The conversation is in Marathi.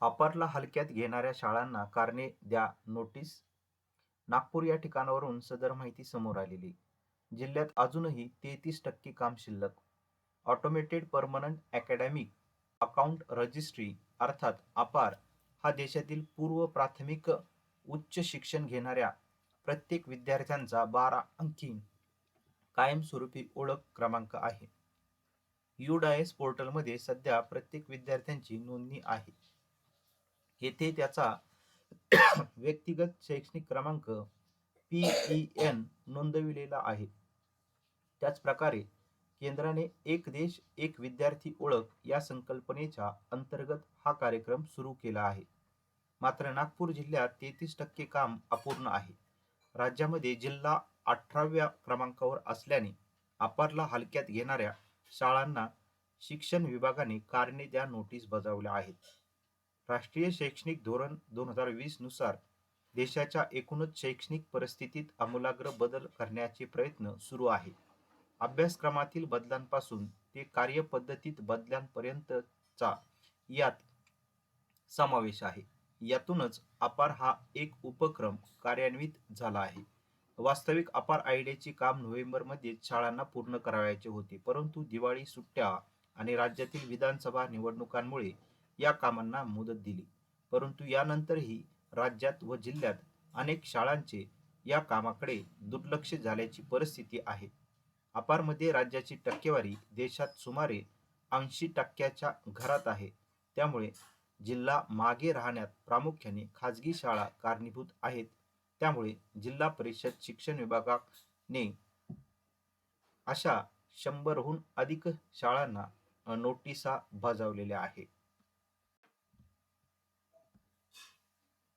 अपारला हलक्यात घेणाऱ्या शाळांना कारणे द्या नोटीस नागपूर या ठिकाणावरून सदर माहिती समोर आलेली. जिल्ह्यात अजूनही तेहतीस टक्के काम शिल्लक. Automated permanent academic account registry अर्थात अपार हा देशातील पूर्व प्राथमिक उच्च शिक्षण घेणाऱ्या प्रत्येक विद्यार्थ्यांचा बारा अंकी कायमस्वरूपी ओळख क्रमांक आहे. युडायस पोर्टलमध्ये सध्या प्रत्येक विद्यार्थ्यांची नोंदणी आहे. येथे त्याचा व्यक्तिगत शैक्षणिक क्रमांक पी ई एन नोंदविलेला आहे. त्याचप्रकारे केंद्राने एक देश एक विद्यार्थी ओळख या संकल्पनेच्या अंतर्गत हा कार्यक्रम सुरू केला आहे. मात्र नागपूर जिल्ह्यात तेहतीस टक्के काम अपूर्ण आहे. राज्यामध्ये जिल्हा अठराव्या क्रमांकावर असल्याने अपारला हलक्यात घेणाऱ्या शाळांना शिक्षण विभागाने कारणे द्या नोटीस बजावल्या आहेत. राष्ट्रीय शैक्षणिक धोरण दोन हजार वीसनुसार देशाच्या एकूणच शैक्षणिक परिस्थितीत आमूलाग्र बदल करण्याचे प्रयत्न सुरू आहे अभ्यासक्रमातील बदलांपासून ते कार्यपद्धतीत बदलांपर्यंतचा यात समावेश आहे. यातूनच अपार हा एक उपक्रम कार्यान्वित झाला आहे. वास्तविक अपार आयडियाचे काम नोव्हेंबरमध्ये शाळांना पूर्ण करावयाचे होते परंतु दिवाळी सुट्ट्या आणि राज्यातील विधानसभा निवडणुकांमुळे या कामांना मुदत दिली. परंतु यानंतरही राज्यात व जिल्ह्यात अनेक शाळांचे या कामाकडे दुर्लक्ष झाल्याची परिस्थिती आहे. अपारमध्ये राज्याची टक्केवारी देशात सुमारे ऐंशी टक्क्याच्या घरात आहे. त्यामुळे जिल्हा मागे राहण्यात प्रामुख्याने खाजगी शाळा कारणीभूत आहेत. त्यामुळे जिल्हा परिषद शिक्षण विभागाने अशा शंभरहून अधिक शाळांना नोटिसा बजावलेल्या आहेत.